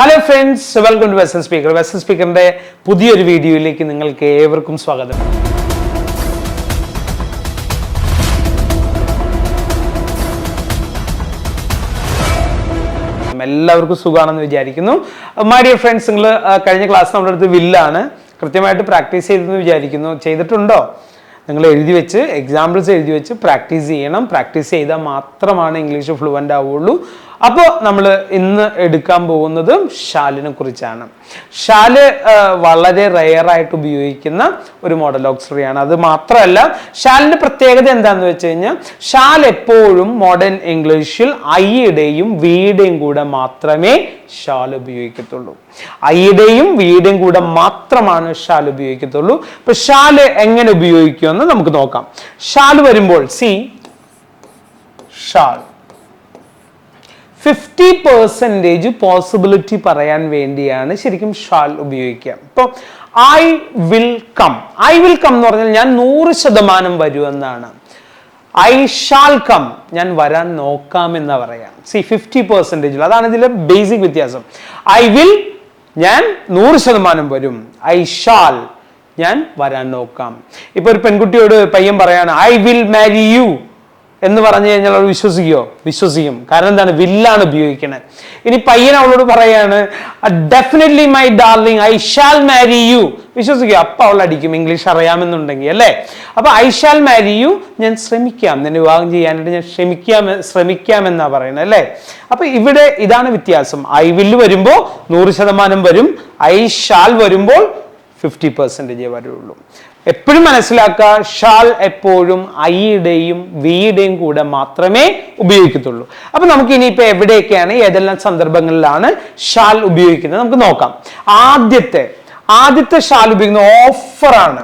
Hello friends welcome to western speaker western സ്പീക്കറിന്റെ പുതിയൊരു വീഡിയോയിലേക്ക് നിങ്ങൾക്ക് ഏവർക്കും സ്വാഗതം. എല്ലാവർക്കും സുഖമാണെന്ന് വിചാരിക്കുന്നു. മൈ ഡിയർ ഫ്രണ്ട്സ് നിങ്ങൾ കഴിഞ്ഞ ക്ലാസ് നമ്മുടെ അടുത്ത് വില്ലാണ്. കൃത്യമായിട്ട് പ്രാക്ടീസ് ചെയ്തെന്ന് വിചാരിക്കുന്നു. ചെയ്തിട്ടുണ്ടോ? നിങ്ങൾ എഴുതി വെച്ച് എക്സാമ്പിൾസ് എഴുതി വെച്ച് പ്രാക്ടീസ് ചെയ്യണം. പ്രാക്ടീസ് ചെയ്താൽ മാത്രമാണ് ഇംഗ്ലീഷ് ഫ്ലുവന്റ് ആവുള്ളൂ അപ്പോൾ നമ്മൾ ഇന്ന് എടുക്കാൻ പോകുന്നത് ഷാലിനെ കുറിച്ചാണ്. ഷാൽ വളരെ റെയർ ആയിട്ട് ഉപയോഗിക്കുന്ന ഒരു മോഡൽ ഓക്സറിയാണ് അത് മാത്രമല്ല ഷാലിന്റെ പ്രത്യേകത എന്താണെന്ന് വെച്ച് കഴിഞ്ഞാൽ ഷാൽ എപ്പോഴും മോഡേൺ ഇംഗ്ലീഷിൽ ഐയുടെയും വീടേയും കൂടെ മാത്രമേ ഷാൽ ഉപയോഗിക്കത്തുള്ളൂ. ഐയുടെയും വീയുടെയും കൂടെ മാത്രമാണ് ഷാൽ ഉപയോഗിക്കത്തുള്ളൂ. ഇപ്പൊ ഷാൽ എങ്ങനെ ഉപയോഗിക്കുമെന്ന് നമുക്ക് നോക്കാം. ഷാൽ വരുമ്പോൾ see shall. Fifty percentage possibility പറയാൻ വേണ്ടിയാണ് ശരിക്കും ഷാൽ ഉപയോഗിക്കുക. ഇപ്പോൾ I will come I will come എന്ന് പറഞ്ഞാൽ ഞാൻ നൂറ് ശതമാനം വരുമെന്നാണ് ഐ ഷാൽ കം ഞാൻ വരാൻ നോക്കാം എന്ന് പറയാം. സി ഫിഫ്റ്റി പെർസെന്റേജ് അതാണ് ഇതിലെ ബേസിക് വ്യത്യാസം. ഐ വിൽ ഞാൻ നൂറ് ശതമാനം വരും. ഐ ഷാൽ ഞാൻ വരാൻ നോക്കാം. ഇപ്പൊ ഒരു പെൺകുട്ടിയോട് പയ്യൻ പറയാണ് ഐ വിൽ മാരി യു എന്ന് പറഞ്ഞു കഴിഞ്ഞാൽ അവൾ വിശ്വസിക്കുമോ വിശ്വസിക്കും. കാരണം എന്താണ്? വില്ലാണ് ഉപയോഗിക്കുന്നത് ഇനി പയ്യൻ അവളോട് പറയാണ് definitely my darling I shall marry you വിശ്വസിക്കുക അപ്പൊ അവൾ അടിക്കും. ഇംഗ്ലീഷ് അറിയാമെന്നുണ്ടെങ്കിൽ അല്ലേ? അപ്പൊ ഐ ഷാൽ മാരി യു ഞാൻ ശ്രമിക്കാം. നിന്നെ വിവാഹം ചെയ്യാനായിട്ട് ഞാൻ ശ്രമിക്കാം ശ്രമിക്കാം എന്നാ പറയുന്നത് അല്ലേ? അപ്പൊ ഇവിടെ ഇതാണ് വ്യത്യാസം. ഐ വില്ല് വരുമ്പോൾ നൂറ് ശതമാനം വരും. ഐ ഷാൽ വരുമ്പോൾ ഫിഫ്റ്റി പെർസെന്റേജേ വരുള്ളൂ. എപ്പോഴും മനസ്സിലാക്കുക ഷാൾ എപ്പോഴും ഐയുടെയും വിയുടെയും കൂടെ മാത്രമേ ഉപയോഗിക്കത്തുള്ളൂ. അപ്പൊ നമുക്ക് ഇനിയിപ്പോ എവിടെയൊക്കെയാണ് ഏതെല്ലാം സന്ദർഭങ്ങളിലാണ് ഷാൾ ഉപയോഗിക്കുന്നത് നമുക്ക് നോക്കാം. ആദ്യത്തെ ആദ്യത്തെ ഷാൾ ഉപയോഗിക്കുന്ന ഓഫറാണ്.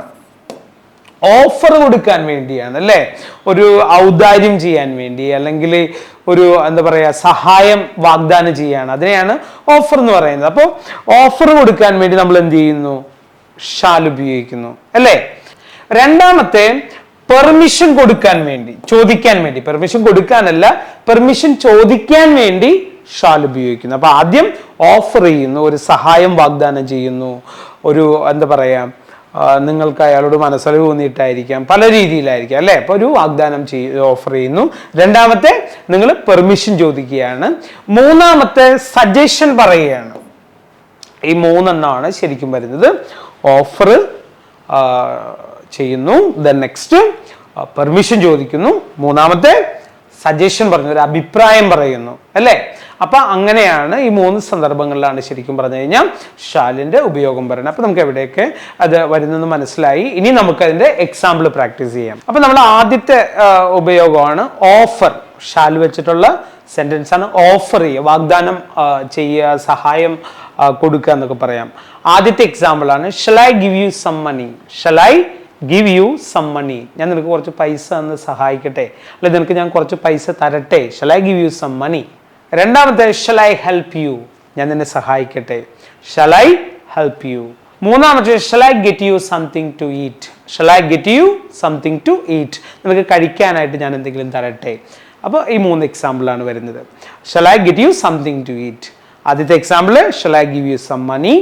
ഓഫർ കൊടുക്കാൻ വേണ്ടിയാണ് അല്ലേ? ഒരു ഔദാര്യം ചെയ്യാൻ വേണ്ടി അല്ലെങ്കിൽ ഒരു എന്താ പറയുക സഹായം വാഗ്ദാനം ചെയ്യാണ്. അതിനെയാണ് ഓഫർ എന്ന് പറയുന്നത്. അപ്പോൾ ഓഫർ കൊടുക്കാൻ വേണ്ടി നമ്മൾ എന്ത് ചെയ്യുന്നു? ഷാൽ ഉപയോഗിക്കുന്നു. അല്ലേ? രണ്ടാമത്തെ പെർമിഷൻ കൊടുക്കാൻ വേണ്ടി ചോദിക്കാൻ വേണ്ടി. പെർമിഷൻ കൊടുക്കാനല്ല പെർമിഷൻ ചോദിക്കാൻ വേണ്ടി ഷാൽ ഉപയോഗിക്കുന്നു. അപ്പൊ ആദ്യം ഓഫർ ചെയ്യുന്നു ഒരു സഹായം വാഗ്ദാനം ചെയ്യുന്നു. ഒരു എന്താ പറയാ നിങ്ങൾക്ക് അയാളോട് മനസ്സറിവ് തോന്നിയിട്ടായിരിക്കാം പല രീതിയിലായിരിക്കാം അല്ലേ? അപ്പൊ ഒരു വാഗ്ദാനം ചെയ് ഓഫർ ചെയ്യുന്നു. രണ്ടാമത്തെ നിങ്ങൾ പെർമിഷൻ ചോദിക്കുകയാണ്. മൂന്നാമത്തെ സജഷൻ പറയുകയാണ്. ഈ മൂന്നെണ്ണമാണ് ശരിക്കും വരുന്നത്. ഓഫർ ചെയ്യുന്നു. ദെൻ നെക്സ്റ്റ് പെർമിഷൻ ചോദിക്കുന്നു. മൂന്നാമത്തെ സജഷൻ പറഞ്ഞു ഒരു അഭിപ്രായം പറയുന്നു. അല്ലേ? അപ്പൊ അങ്ങനെയാണ് ഈ മൂന്ന് സന്ദർഭങ്ങളിലാണ് ശരിക്കും പറഞ്ഞു കഴിഞ്ഞാൽ ഷാലിന്റെ ഉപയോഗം പറയുന്നത്. അപ്പൊ നമുക്ക് എവിടെയൊക്കെ അത് വരുന്നെന്ന് മനസ്സിലായി. ഇനി നമുക്ക് അതിന്റെ എക്സാമ്പിൾ പ്രാക്ടീസ് ചെയ്യാം. അപ്പൊ നമ്മൾ ആദ്യത്തെ ഉപയോഗമാണ് ഓഫർ ഷാൽ വെച്ചിട്ടുള്ള സെന്റൻസ് ആണ് ഓഫർ ചെയ്യുക. വാഗ്ദാനം ചെയ്യുക സഹായം കൊടുക്കുക എന്നൊക്കെ പറയാം. ആദ്യത്തെ എക്സാമ്പിൾ ആണ് I give you some money shall I give you some money ഞാൻ നിനക്ക് കുറച്ച് പൈസ തന്ന് സഹായിക്കട്ടെ. അല്ലെ നിനക്ക് ഞാൻ കുറച്ച് പൈസ തരട്ടെ? Shall I give you some money രണ്ടാമത്തെ ഷലൈ ഹെൽപ്പ് യു ഞാൻ നിന്നെ സഹായിക്കട്ടെ. ഷലൈ ഹെൽപ്പ് യു മൂന്നാമത്തെ shall I get you something to eat shall I get you something to eat നിനക്ക് കഴിക്കാനായിട്ട് ഞാൻ എന്തെങ്കിലും തരട്ടെ. അപ്പോൾ ഈ മൂന്ന് എക്സാമ്പിളാണ് വരുന്നത്. Shall I get you something to eat ആദ്യത്തെ example shall I give you some money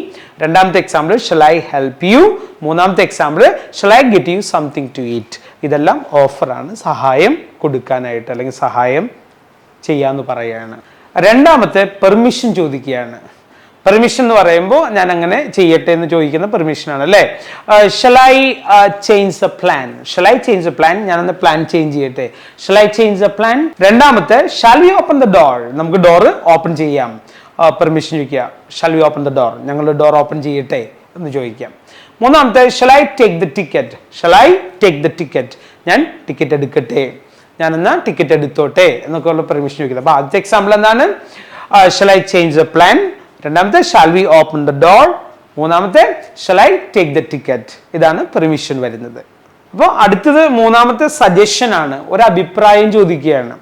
രണ്ടാമത്തെ example shall I help you മൂന്നാമത്തെ example shall I get you something to eat ഇതെല്ലാം ഓഫറാണ് സഹായം കൊടുക്കാനായിട്ട് അല്ലെങ്കിൽ സഹായം ചെയ്യാന്ന് പറയുകയാണ് രണ്ടാമത്തെ പെർമിഷൻ ചോദിക്കുകയാണ്. പെർമിഷൻ എന്ന് പറയുമ്പോൾ ഞാൻ അങ്ങനെ ചെയ്യട്ടെ എന്ന് ചോദിക്കുന്ന പെർമിഷനാണ് അല്ലേ? I change the plan I change the plan ഞാനൊന്ന് പ്ലാൻ ചേഞ്ച് ചെയ്യട്ടെ. ഐ ചേഞ്ച് ദ പ്ലാൻ രണ്ടാമത്തെ shall we open the door നമുക്ക് ഡോർ ഓപ്പൺ ചെയ്യാം. പെർമിഷൻ ചോദിക്കുക. Shall we open the door ഞങ്ങൾ ഡോർ ഓപ്പൺ ചെയ്യട്ടെ? എന്ന് ചോദിക്കാം. മൂന്നാമത്തെ I take the ticket I take the ticket ഞാൻ ടിക്കറ്റ് എടുക്കട്ടെ. ഞാൻ എന്നാ ടിക്കറ്റ് എടുത്തോട്ടെ? എന്നൊക്കെ ഉള്ള പെർമിഷൻ ചോദിക്കുന്നത്. അപ്പോൾ ആദ്യത്തെ എക്സാമ്പിൾ എന്താണ്? ഐ ചേഞ്ച് ദ പ്ലാൻ രണ്ടാമത്തെ shall we open the door മൂന്നാമത്തെ ഐ ടേക്ക് ദ ടിക്കറ്റ് ഇതാണ് പെർമിഷൻ വരുന്നത്. അപ്പോൾ അടുത്തത് മൂന്നാമത്തെ സജഷൻ ആണ്. ഒരു അഭിപ്രായം ചോദിക്കുകയാണ്.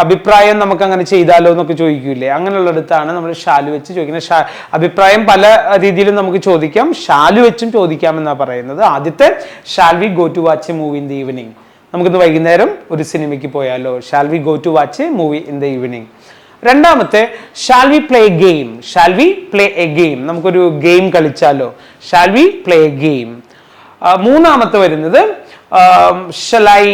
അഭിപ്രായം നമുക്ക് അങ്ങനെ ചെയ്താലോ എന്നൊക്കെ ചോദിക്കൂലേ? അങ്ങനെയുള്ളിടത്താണ് നമ്മൾ ഷാലു വെച്ച് ചോദിക്കുന്നത്. അഭിപ്രായം പല രീതിയിലും നമുക്ക് ചോദിക്കാം. ഷാലു വെച്ചും ചോദിക്കാം എന്നാണ് പറയുന്നത്. ആദ്യത്തെ shall we go to watch a movie in the evening നമുക്കിന്ന് വൈകുന്നേരം ഒരു സിനിമയ്ക്ക് പോയാലോ? Shall we go to watch a movie in the evening രണ്ടാമത്തെ shall we play game shall we play a game നമുക്കൊരു game കളിച്ചാലോ? Shall we play a game മൂന്നാമത്തെ വരുന്നത് I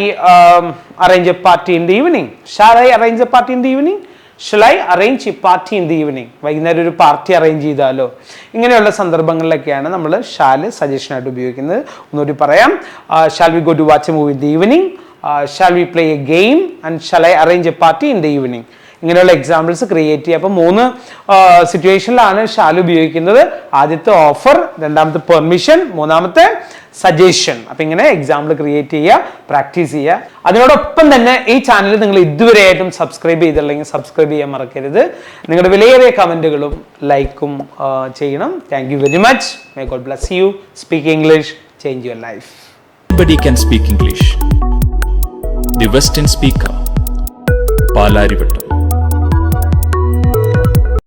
arrange a party in the evening shall arrange a party in the evening I arrange a party in the evening വൈകുന്നേരം ഒരു party arrange ചെയ്താലോ? ഇങ്ങനെയുള്ള സന്ദർഭങ്ങളിലൊക്കെയാണ് നമ്മൾ shall സജഷനായിട്ട് ഉപയോഗിക്കുന്നത്. ഒന്നുകൂടി പറയാം. Shall we go to watch a movie in the evening shall we play a game and I arrange a party in the evening ഇങ്ങനെയുള്ള examples create ചെയ്യുക. അപ്പോൾ മൂന്ന് സിറ്റുവേഷനിലാണ് ഷാൽ ഉപയോഗിക്കുന്നത്. ആദ്യത്തെ ഓഫർ രണ്ടാമത്തെ പെർമിഷൻ മൂന്നാമത്തെ സജഷൻ അപ്പം ഇങ്ങനെ എക്സാമ്പിൾ ക്രിയേറ്റ് ചെയ്യുക പ്രാക്ടീസ് ചെയ്യുക. അതിനോടൊപ്പം തന്നെ ഈ ചാനൽ നിങ്ങൾ ഇതുവരെയായിട്ടും സബ്സ്ക്രൈബ് ചെയ്തില്ലെങ്കിൽ സബ്സ്ക്രൈബ് ചെയ്യാൻ മറക്കരുത്. നിങ്ങളുടെ വിലയേറിയ കമന്റുകളും ലൈക്കും ചെയ്യണം. Thank you very much may God bless you speak English change your life Anybody can speak English. The Western Speaker. Palarivattam.